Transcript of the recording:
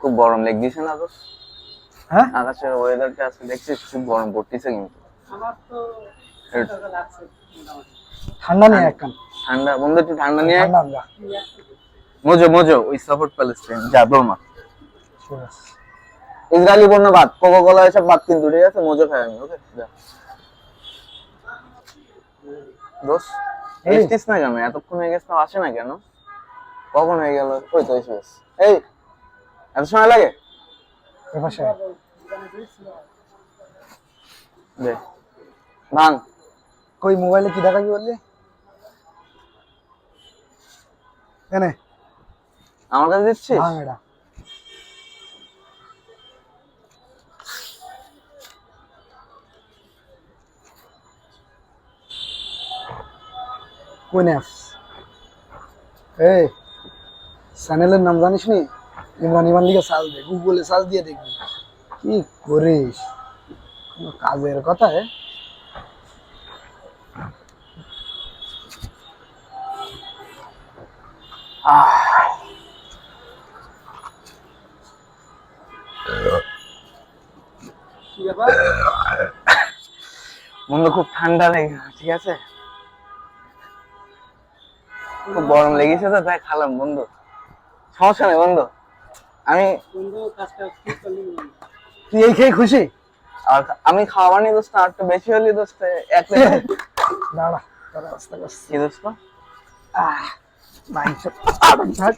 খুব গরম লেগেছে না তো? হ্যাঁ? আকাশের ওয়েদারটা আজকে দেখছিস খুব গরম পড়তেছে কিন্তু। আমার তো ঠান্ডা নেই একখান ঠান্ডা বন্ধু একটু ঠান্ডা নিয়ে মোজো মোজো ওই সাপোর্ট প্যালেস্টাইন যা দোমা ইসরায়েলি পণ্য বাদ কোকো কোলা এসব বাদ কিন্তু ঠিক আছে? মোজো খাই আমি ওকে? যা। দোষ এই। এসছিস না কেন? এতক্ষণ হয়ে গেছে আসে না কেন? কখন হয়ে গেল? ওই তো এসে এই এত সময় লাগে? এপাশে দে। ভাঙ। কই মোবাইলে কি দেখা কি বললি? এনে। আমার কাছে দিচ্ছিস? ভাঙ এটা। কোন অ্যাপস এই চ্যানেলের নাম জানিস নি ইমরান ইমান লিখে সার্চ দে, গুগলে সার্চ দিয়ে দেখবি। কি করিস? কাজের কথা ব্যাপার? বন্ধু খুব ঠান্ডা লেগে ঠিক আছে? খুব গরম লেগেছে তো, তাই খালাম, বন্ধু। সমস্যা নেই, বন্ধু। আমি। তুই এই খেয়ে খুশি? আর আমি খাওয়া নি দোস্ত আর একটু বেশি হলি দোস্ত এক দাঁড়া দাঁড়া তোর অবস্থা করছি। কি দোস্ত আহ মাংস আবার